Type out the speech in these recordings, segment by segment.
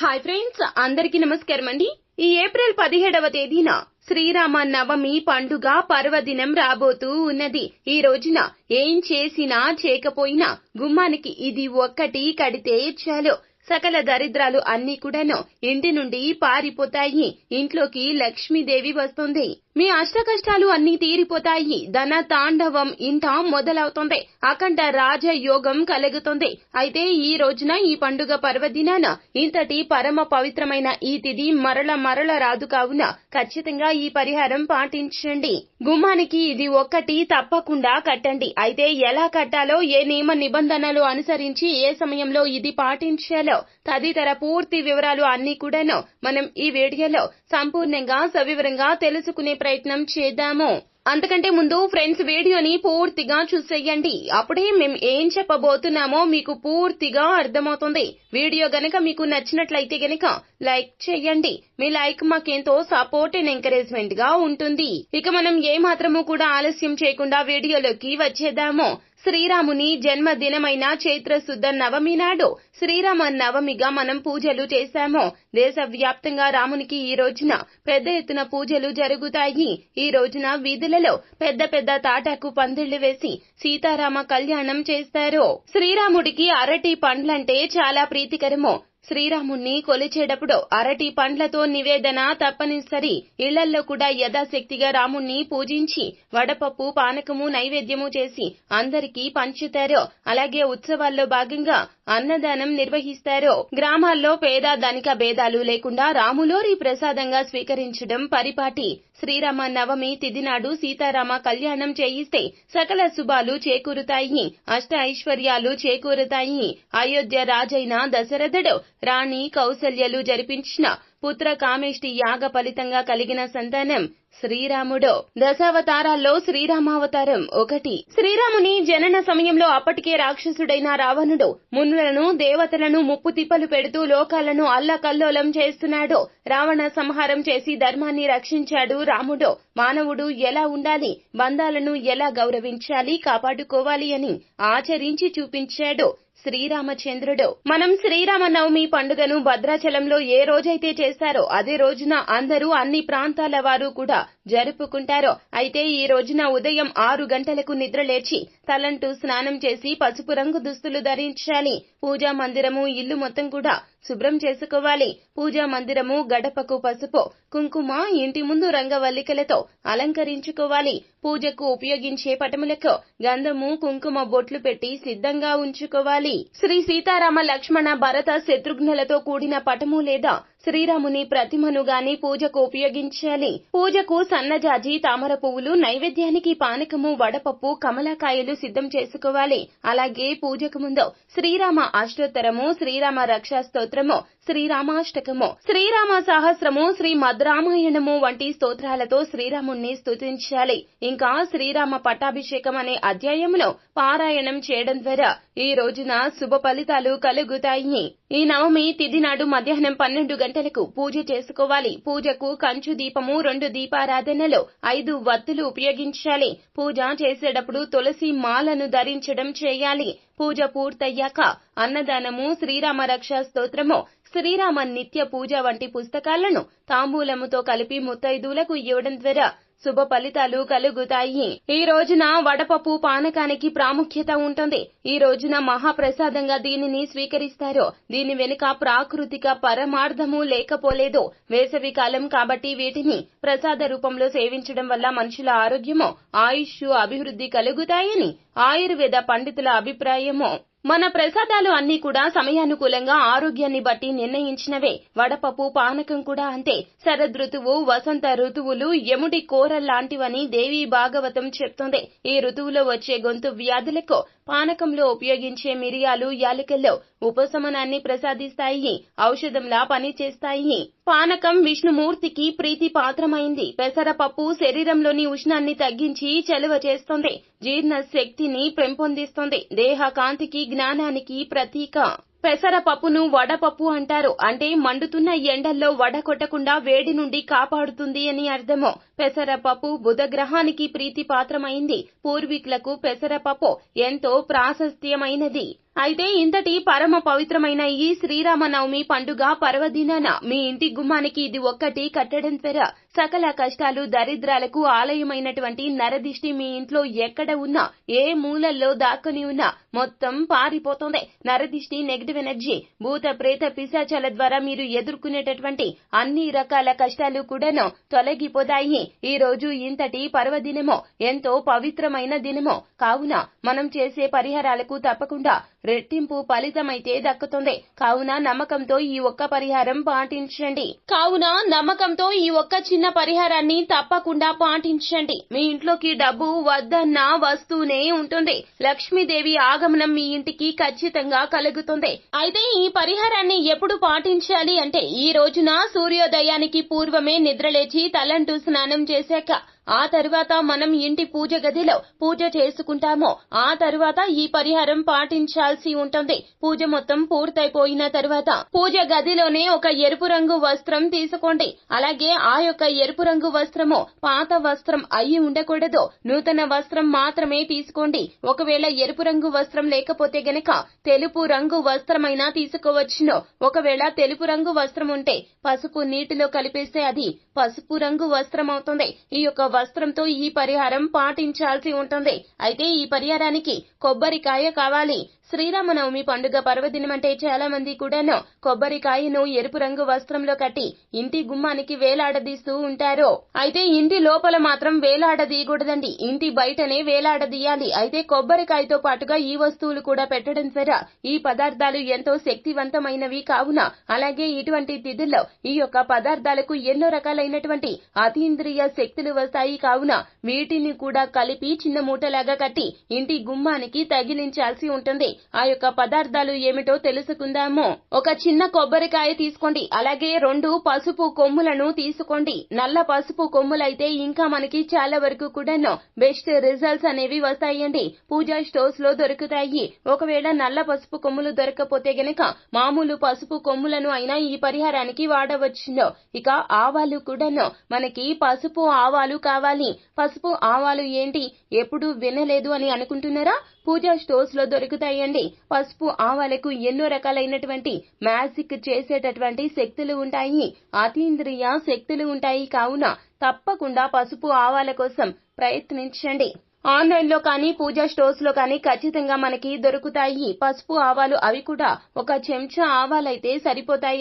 Hi friends అందరికీ నమస్కారం అండి. ఈ ఏప్రిల్ పదిహేడవ తేదీన శ్రీరామ నవమి పండుగ పర్వదినం రాబోతూ ఉన్నది. ఈ రోజున ఏం చేసినా చేయకపోయినా గుమ్మానికి ఇది ఒక్కటి కడితే చాలు. సకల దరిద్రాలు అన్నీ కూడాను ఇంటి నుండి పారిపోతాయి. ఇంట్లోకి లక్ష్మీదేవి వస్తుంది. మీ అష్ట కష్టాలు అన్నీ తీరిపోతాయి. ధన తాండవం ఇంట మొదలవుతుంది. అఖండ రాజయోగం కలుగుతుంది. అయితే ఈ రోజున ఈ పండుగ పర్వదినాన ఇంతటి పరమ పవిత్రమైన ఈ తిది మరల మరల రాదు కావున ఖచ్చితంగా ఈ పరిహారం పాటించండి. గుమ్మానికి ఇది ఒక్కటి తప్పకుండా కట్టండి. అయితే ఎలా కట్టాలో ఏ నియమ నిబంధనలు అనుసరించి ఏ సమయంలో ఇది పాటించాలో తదితర పూర్తి వివరాలు అన్ని కూడాను మనం ఈ వీడియోలో సంపూర్ణంగా సవివరంగా తెలుసుకునే ప్రయత్నం చేద్దాము. అంతకంటే ముందు ఫ్రెండ్స్ వీడియోని పూర్తిగా చూసేయండి. అప్పుడే మేము ఏం చెప్పబోతున్నామో మీకు పూర్తిగా అర్థమవుతుంది. వీడియో గనక మీకు నచ్చినట్లయితే గనక లైక్ చేయండి. మీ లైక్ మాకెంతో సపోర్ట్ అండ్ ఎంకరేజ్మెంట్గా ఉంటుంది. ఇక మనం ఏ మాత్రము కూడా ఆలస్యం చేయకుండా వీడియోలోకి వచ్చేద్దాము. శ్రీరాముని జన్మదినమైన చైత్రశుద్ధ నవమి నాడు శ్రీరామ నవమిగా మనం పూజలు చేశాము. దేశ వ్యాప్తంగా రామునికి ఈ రోజున పెద్ద ఎత్తున పూజలు జరుగుతాయి. ఈ రోజున వీధులలో పెద్ద పెద్ద తాటాకు పందిళ్ళు వేసి సీతారామ కళ్యాణం చేస్తారు. శ్రీరాముడికి అరటి పండ్లంటే చాలా ప్రీతికరము. శ్రీరాముణ్ణి కొలిచేటప్పుడు అరటి పండ్లతో నివేదన తప్పనిసరి. ఇళ్ళల్లో కూడా యథాశక్తిగా రాముణ్ణి పూజించి వడపప్పు పానకము నైవేద్యము చేసి అందరికీ పంచుతారు అలాగే ఉత్సవాల్లో భాగంగా అన్నదానం నిర్వహిస్తారు. గ్రామాల్లో పేద ధనిక భేదాలు లేకుండా రాములోరి ప్రసాదంగా స్వీకరించడం పరిపాటి. శ్రీరామ నవమి తిదినాడు సీతారామ కళ్యాణం చేయిస్తే సకల శుభాలు చేకూరుతాయి అష్ట ఐశ్వర్యాలు చేకూరుతాయి. అయోధ్య రాజైన దశరథుడు రాణి కౌసల్యలు జరిపించిన పుత్ర కామేష్టి యాగ ఫలితంగా కలిగిన సంతానం శ్రీరాముడు. దశావతారాల్లో శ్రీరామావతారం ఒకటి. శ్రీరాముని జనన సమయంలో అప్పటికే రాక్షసుడైన రావణుడు మునులను దేవతలను ముప్పు తిప్పలు పెడుతూ లోకాలను అల్లకల్లోలం చేస్తున్నాడు. రావణ సంహారం చేసి ధర్మాన్ని రక్షించాడు రాముడు. మానవుడు ఎలా ఉండాలి? బంధాలను ఎలా గౌరవించాలి? కాపాడుకోవాలి అని ఆచరించి చూపించాడు శ్రీరామచంద్రుడు. మనం శ్రీరామ నవమి పండుగను భద్రాచలంలో ఏ రోజైతే చేశారో అదే రోజున అందరూ అన్ని ప్రాంతాల వారు కూడా జరుపుకుంటారో. అయితే ఈ రోజున ఉదయం ఆరు గంటలకు నిద్ర లేచి తలంటూ స్నానం చేసి పసుపు రంగు దుస్తులు ధరించాలి. పూజా మందిరము ఇల్లు మొత్తం కూడా శుభ్రం చేసుకోవాలి. పూజా మందిరము గడపకు పసుపు కుంకుమ ఇంటి ముందు రంగవల్లికలతో అలంకరించుకోవాలి. పూజకు ఉపయోగించే పటములకు గంధము కుంకుమ బొట్లు పెట్టి సిద్ధంగా ఉంచుకోవాలి. శ్రీ సీతారామ లక్ష్మణ భరత శత్రుఘ్నులతో కూడిన పటము లేదా శ్రీరాముని ప్రతిమను గాని పూజకు ఉపయోగించాలి. పూజకు సన్నజాజి తామర పువ్వులు నైవేద్యానికి పానకము వడపప్పు కమలాకాయలు సిద్ధం చేసుకోవాలి. అలాగే పూజకు ముందు శ్రీరామ అష్టోత్తరము శ్రీరామ రక్షా స్తోత్రము శ్రీరామాష్టకము శ్రీరామ సహస్రము శ్రీ మద్రామాయణము వంటి స్తోత్రాలతో శ్రీరాముణ్ణి స్తుతించాలి. ఇంకా శ్రీరామ పట్టాభిషేకం అనే అధ్యాయంలో పారాయణం చేయడం ద్వారా ఈ రోజున శుభ ఫలితాలు కలుగుతాయి. ఈ నవమి తిథి నాడు మధ్యాహ్నం పన్నెండు గంటలకు పూజ చేసుకోవాలి. పూజకు కంచు దీపము రెండు దీపారాధనలో ఐదు వత్తులు ఉపయోగించాలి. పూజ చేసేటప్పుడు తులసి మాలను ధరించడం చేయాలి. పూజ పూర్తయ్యాక అన్నదానము శ్రీరామ రక్ష స్తోత్రము శ్రీరామ నిత్య పూజ వంటి పుస్తకాలను తాంబూలముతో కలిపి ముత్తైదులకు ఇవ్వడం ద్వారా శుభ ఫలితాలు కలుగుతాయి. ఈ రోజున వడపప్పు పానకానికి ప్రాముఖ్యత ఉంటుంది. ఈ రోజున మహాప్రసాదంగా దీనిని స్వీకరిస్తారు. దీని వెనుక ప్రాకృతిక పరమార్థము లేకపోలేదు. వేసవి కాలం కాబట్టి వీటిని ప్రసాద రూపంలో సేవించడం వల్ల మనుషుల ఆరోగ్యము ఆయుష్ అభివృద్ధి కలుగుతాయని ఆయుర్వేద పండితుల అభిప్రాయము. మన ప్రసాదాలు అన్ని కూడా సమయానుకూలంగా ఆరోగ్యాన్ని బట్టి నిర్ణయించినవే. వడపప్పు పానకం కూడా అంతే. శరదృతువు వసంత ఋతువులు యముడి కోరల్లాంటివని దేవి భాగవతం చెప్తుంది. ఈ ఋతువులో వచ్చే గొంతు వ్యాధులకు పానకంలో ఉపయోగించే మిరియాలు యాలకల్లో ఉపశమనాన్ని ప్రసాదిస్తాయి ఔషధంలా పనిచేస్తాయి. పానకం విష్ణుమూర్తికి ప్రీతి పాత్రమైంది పెసరపప్పు శరీరంలోని ఉష్ణాన్ని తగ్గించి చలువ చేస్తుంది. జీర్ణ శక్తిని పెంపొందిస్తుంది. దేహ కాంతికి జ్ఞానానికి ప్రతీక. పెసరపప్పును వడపప్పు అంటారు. అంటే మండుతున్న ఎండల్లో వడ కొట్టకుండా వేడి నుండి కాపాడుతుంది అని అర్థము. పెసరపప్పు బుధ గ్రహానికి ప్రీతి పూర్వీకులకు పెసరపప్పు ఎంతో ప్రాశస్త్యమైనది. అయితే ఇంతటి పరమ పవిత్రమైన ఈ శ్రీరామనవమి పండుగ పర్వదినాన మీ ఇంటి గుమ్మానికి ఇది ఒక్కటి కట్టడం ద్వారా సకల కష్టాలు దరిద్రాలకు ఆలయమైనటువంటి నరదిష్టి మీ ఇంట్లో ఎక్కడ ఉన్నా ఏ మూలల్లో దాక్కుని ఉన్నా మొత్తం పారిపోతుంది. నరదిష్టి నెగిటివ్ ఎనర్జీ భూత ప్రేత పిశాచాల ద్వారా మీరు ఎదుర్కొనేటటువంటి అన్ని రకాల కష్టాలు కూడాను తొలగిపోతాయి. ఈ రోజు ఇంతటి పర్వదినమో ఎంతో పవిత్రమైన దినమో. కావున మనం చేసే పరిహారాలకు తప్పకుండా రెట్టింపు ఫలితమైతే దక్కుతుంది. కావున నమ్మకంతో ఈ ఒక్క పరిహారం పాటించండి. కావున నమ్మకంతో ఈ ఒక్క చిన్న పరిహారాన్ని తప్పకుండా పాటించండి. మీ ఇంట్లోకి డబ్బు వద్దన్న వస్తూనే ఉంటుంది. లక్ష్మీదేవి ఆగమనం మీ ఇంటికి ఖచ్చితంగా కలుగుతుంది. అయితే ఈ పరిహారాన్ని ఎప్పుడు పాటించాలి అంటే ఈ రోజున సూర్యోదయానికి పూర్వమే నిద్రలేచి తలంటూ స్నానం చేశాక ఆ తరువాత మనం ఇంటి పూజ గదిలో పూజ చేసుకుంటామో ఆ తరువాత ఈ పరిహారం పాటించాల్సి ఉంటుంది. పూజ మొత్తం పూర్తయిపోయిన తరువాత పూజ గదిలోనే ఒక ఎరుపు రంగు వస్త్రం తీసుకోండి. అలాగే ఆ యొక్క ఎరుపు రంగు వస్త్రము పాత వస్త్రం అయి ఉండకూడదు. నూతన వస్త్రం మాత్రమే తీసుకోండి. ఒకవేళ ఎరుపు రంగు వస్త్రం లేకపోతే గనక తెలుపు రంగు వస్త్రమైనా తీసుకోవచ్చును. ఒకవేళ తెలుపు రంగు వస్త్రం ఉంటే పసుపు నీటిలో కలిపేస్తే అది పసుపు రంగు వస్త్రం అవుతుంది ఈ యొక్క వస్త్రంతో ఈ పరిహారం పాటించాల్సి ఉంటుంది. అయితే ఈ పరిహారానికి కొబ్బరికాయ కావాలి. శ్రీరామనవమి పండుగ పర్వదినమంటే చాలా మంది కూడాను కొబ్బరికాయను ఎరుపు రంగు వస్త్రంలో కట్టి ఇంటి గుమ్మానికి వేలాడదీస్తూ ఉంటారు. అయితే ఇంటి లోపల మాత్రం వేలాడదీయకూడదండి. ఇంటి బయటనే వేలాడదీయాలి. అయితే కొబ్బరికాయతో పాటుగా ఈ వస్తువులు కూడా పెట్టడం ద్వారా ఈ పదార్థాలు ఎంతో శక్తివంతమైనవి కావున అలాగే ఇటువంటి తిథుల్లో ఈ యొక్క పదార్థాలకు ఎన్నో రకాలైనటువంటి అతీంద్రియ శక్తులు వస్తాయి కావున వీటిని కూడా కలిపి చిన్న మూటలాగా కట్టి ఇంటి గుమ్మానికి తగిలించాల్సి ఉంటుంది. ఆ యొక్క పదార్థాలు ఏమిటో తెలుసుకుందాము. ఒక చిన్న కొబ్బరికాయ తీసుకోండి. అలాగే రెండు పసుపు కొమ్ములను తీసుకోండి. నల్ల పసుపు కొమ్ములైతే ఇంకా మనకి చాలా వరకు కూడాను బెస్ట్ రిజల్ట్స్ అనేవి వస్తాయండి. పూజా స్టోర్స్లో దొరుకుతాయి. ఒకవేళ నల్ల పసుపు కొమ్ములు దొరకకపోతే గనక మామూలు పసుపు కొమ్ములను అయినా ఈ పరిహారానికి వాడవచ్చును. ఇక ఆవాలు కూడాను మనకి పసుపు ఆవాలు కావాలి. పసుపు ఆవాలు ఏంటి? ఎప్పుడు వినలేదు అని అనుకుంటున్నారా? పూజా స్టోర్స్లో దొరుకుతాయండి. పసుపు ఆవాలకు ఎన్నో రకాలైనటువంటి మ్యాజిక్ చేసేటటువంటి శక్తులు ఉంటాయి. అతీంద్రియ శక్తులు ఉంటాయి. కావున తప్పకుండా పసుపు ఆవాల కోసం ప్రయత్నించండి. ఆన్లైన్లో కానీ పూజా స్టోర్స్లో కానీ ఖచ్చితంగా మనకి దొరుకుతాయి. పసుపు ఆవాలు అవి కూడా ఒక చెంచా ఆవాలైతే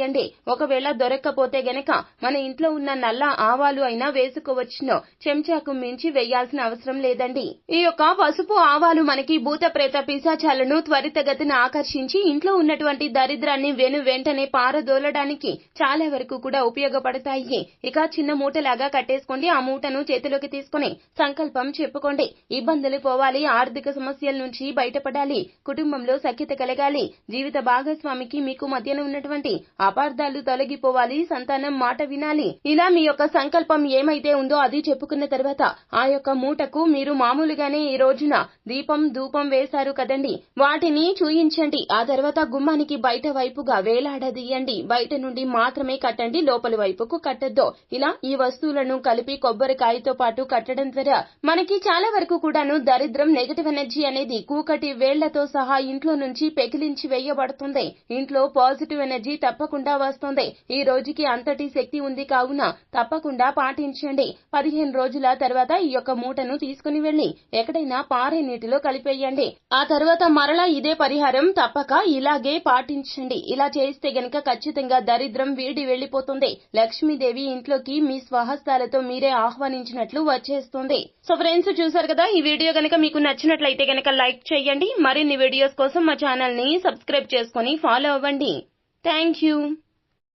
అండి ఒకవేళ దొరక్కపోతే గనక మన ఇంట్లో ఉన్న నల్ల ఆవాలు అయినా వేసుకోవచ్చును. చెంచాకు మించి వేయాల్సిన అవసరం లేదండి. ఈ యొక్క పసుపు ఆవాలు మనకి భూత ప్రేత పిశాచాలను త్వరితగతిన ఆకర్షించి ఇంట్లో ఉన్నటువంటి దరిద్రాన్ని వెను వెంటనే పారదోలడానికి చాలా వరకు కూడా ఉపయోగపడతాయి. ఇక చిన్న మూటలాగా కట్టేసుకోండి. ఆ మూటను చేతిలోకి తీసుకుని సంకల్పం చెప్పుకోండి. ఇబ్బందులు పోవాలి ఆర్థిక సమస్యల నుంచి బయటపడాలి కుటుంబంలో సఖ్యత కలగాలి జీవిత భాగస్వామికి మీకు మధ్యన ఉన్నటువంటి అపార్థాలు తొలగిపోవాలి సంతానం మాట వినాలి. ఇలా మీ యొక్క సంకల్పం ఏమైతే ఉందో అది చెప్పుకున్న తర్వాత ఆ యొక్క మూటకు మీరు మామూలుగానే ఈ రోజున దీపం ధూపం వేశారు కదండి. వాటిని చూయించండి. ఆ తర్వాత గుమ్మానికి బయట వైపుగా వేలాడదీయండి. బయట నుండి మాత్రమే కట్టండి లోపలి వైపుకు కట్టద్దు. ఇలా ఈ వస్తువులను కలిపి కొబ్బరికాయతో పాటు కట్టడం ద్వారా మనకి చాలా వరకు కూడాను దరిద్రం నెగటివ్ ఎనర్జీ అనేది కూకటి వేళ్ళతో సహా ఇంట్లో నుంచి పెకిలించి వేయబడుతుంది. ఇంట్లో పాజిటివ్ ఎనర్జీ తప్పకుండా వస్తుంది. ఈ రోజుకి అంతటి శక్తి ఉంది కావున తప్పకుండా పాటించండి. పదిహేను రోజుల తర్వాత ఈ యొక్క మూటను తీసుకుని వెళ్ళి ఎక్కడైనా పారే నీటిలో కలిపేయండి. ఆ తర్వాత మరలా ఇదే పరిహారం తప్పక ఇలాగే పాటించండి. ఇలా చేస్తే గనక ఖచ్చితంగా దరిద్రం వీడి వెళ్ళిపోతుంది లక్ష్మీదేవి ఇంట్లోకి మీ స్వహస్తాలతో మీరే ఆహ్వానించినట్లు వచ్చేస్తుంది. సో ఫ్రెండ్స్ చూసారు కదా ఈ వీడియో గనక మీకు నచ్చినట్లయితే గనక లైక్ చేయండి. మరిన్ని వీడియోస్ కోసం మా ఛానల్ని సబ్స్క్రైబ్ చేసుకుని ఫాలో అవ్వండి. Thank you.